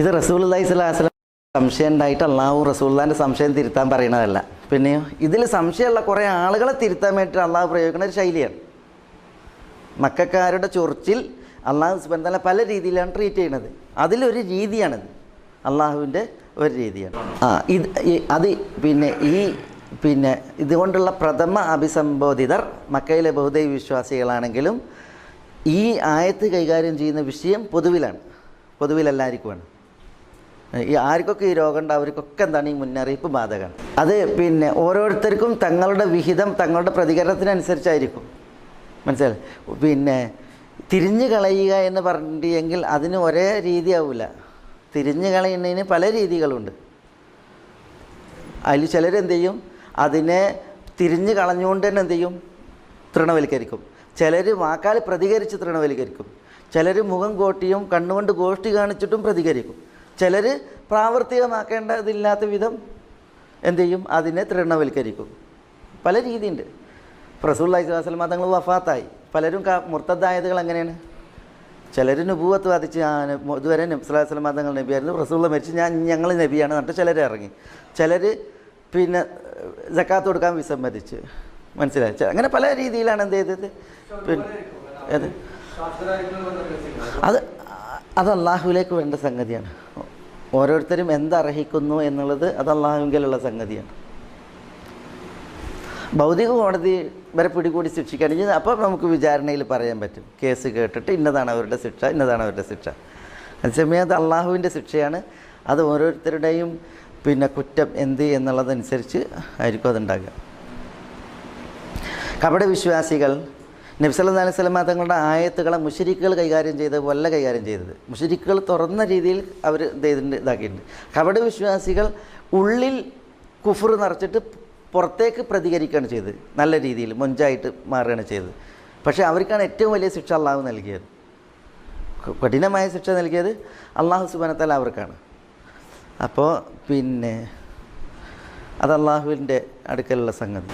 ഇത് അള്ളഹി സ്വലാസ്ലം സംശയം ഉണ്ടായിട്ട് അള്ളാഹു റസൂള്ളാന്റെ സംശയം തിരുത്താൻ പറയണതല്ല പിന്നെയോ ഇതിൽ സംശയമുള്ള കുറേ ആളുകളെ തിരുത്താൻ വേണ്ടിയിട്ട് അള്ളാഹു പ്രയോഗിക്കുന്ന ഒരു ശൈലിയാണ്. മക്കാരുടെ ചൊറിച്ചിൽ അള്ളാഹു സുബന്ധന പല രീതിയിലാണ് ട്രീറ്റ് ചെയ്യുന്നത്. അതിലൊരു രീതിയാണിത്. അള്ളാഹുവിന്റെ ഒരു രീതിയാണ്. ആ ഇത് അത് പിന്നെ ഈ പിന്നെ ഇതുകൊണ്ടുള്ള പ്രഥമ അഭിസംബോധിതർ മക്കയിലെ ബഹുദൈവ വിശ്വാസികളാണെങ്കിലും ഈ ആയത്ത് കൈകാര്യം ചെയ്യുന്ന വിഷയം പൊതുവിലാണ്. പൊതുവിൽ എല്ലാവർക്കുമാണ് ഈ ആർക്കൊക്കെ ഈ രോഗം ഉണ്ട് അവർക്കൊക്കെ എന്താണ് ഈ മുന്നറിയിപ്പ് ബാധകമാണ് അത് പിന്നെ ഓരോരുത്തർക്കും തങ്ങളുടെ വിഹിതം തങ്ങളുടെ പ്രതികരണത്തിനനുസരിച്ചായിരിക്കും. മനസ്സിലായി പിന്നെ തിരിഞ്ഞു കളയുക എന്ന് പറഞ്ഞിട്ടെങ്കിൽ അതിന് ഒരേ രീതിയാവില്ല തിരിഞ്ഞു കളയുന്നതിന് പല രീതികളുണ്ട്. അതിൽ ചിലരെന്ത് ചെയ്യും? അതിനെ തിരിഞ്ഞു കളഞ്ഞുകൊണ്ട് തന്നെ എന്ത് ചെയ്യും? തൃണവൽക്കരിക്കും. ചിലർ വാക്കാൽ പ്രതികരിച്ച് തൃണവൽക്കരിക്കും. ചിലർ മുഖം കോട്ടിയും കണ്ണുകൊണ്ട് ഗോഷ്ടി കാണിച്ചിട്ടും പ്രതികരിക്കും. ചിലർ പ്രാവർത്തികമാക്കേണ്ടതില്ലാത്ത വിധം എന്ത് ചെയ്യും? അതിനെ തൃണവൽക്കരിക്കും. പല രീതിയുണ്ട്. അലൈഹി സ്വലാസ്ലം തങ്ങൾ വഫാത്തായി. പലരും മുർത്തദ്ദായതുകൾ അങ്ങനെയാണ് ചിലർ നുപൂവത്ത് വാദിച്ച് ഞാൻ ഇതുവരെ നബ്സുല്ലാസ്ലം തങ്ങൾ നബിയായിരുന്നു. റസൂള്ള മരിച്ച് ഞാൻ ഞങ്ങൾ നബിയാണ് എന്നിട്ട് ചിലർ ഇറങ്ങി. ചിലർ പിന്നെ ജക്കാത്ത് കൊടുക്കാൻ വിസമ്മതിച്ച്. മനസ്സിലായി? അങ്ങനെ പല രീതിയിലാണ് എന്ത് ചെയ്തത്? പിന്നെ അത് അത് അള്ളാഹുലേക്ക് വേണ്ട സംഗതിയാണ്. ഓരോരുത്തരും എന്തർഹിക്കുന്നു എന്നുള്ളത് അത് അള്ളാഹുവിലുള്ള സംഗതിയാണ്. ഭൗതിക കോടതി വരെ പിടികൂടി ശിക്ഷിക്കുകയാണെങ്കിൽ അപ്പോൾ നമുക്ക് വിചാരണയിൽ പറയാൻ പറ്റും. കേസ് കേട്ടിട്ട് ഇന്നതാണ് അവരുടെ ശിക്ഷ ഇന്നതാണ് അവരുടെ ശിക്ഷ. അതേസമയം അത് അള്ളാഹുവിന്റെ ശിക്ഷയാണ്. അത് ഓരോരുത്തരുടെയും പിന്നെ കുറ്റം എന്ത് എന്നുള്ളതനുസരിച്ച് ആയിരിക്കും അതുണ്ടാകുക. കപട വിശ്വാസികൾ നബ്സല്ലാ അലൈഹി സ്വലമ തങ്ങളുടെ ആയത്തുകളെ മുഷരിക്കുകൾ കൈകാര്യം ചെയ്ത പോലെ കൈകാര്യം ചെയ്തത്. മുഷരിക്കുകൾ തുറന്ന രീതിയിൽ അവർ ചെയ്തിട്ടുണ്ട് ഇതാക്കിയിട്ടുണ്ട്. കപട വിശ്വാസികൾ ഉള്ളിൽ കുഫർ നിറച്ചിട്ട് പുറത്തേക്ക് പ്രതികരിക്കുകയാണ് ചെയ്തത്. നല്ല രീതിയിൽ മൊഞ്ചായിട്ട് മാറുകയാണ് ചെയ്തത്. പക്ഷേ അവർക്കാണ് ഏറ്റവും വലിയ ശിക്ഷ അള്ളാഹു നൽകിയത്. കഠിനമായ ശിക്ഷ നൽകിയത് അള്ളാഹു സുബാനത്തല അവർക്കാണ്. അപ്പോൾ പിന്നെ അത് അള്ളാഹുവിന്റെ അടുക്കലുള്ള സംഗതി.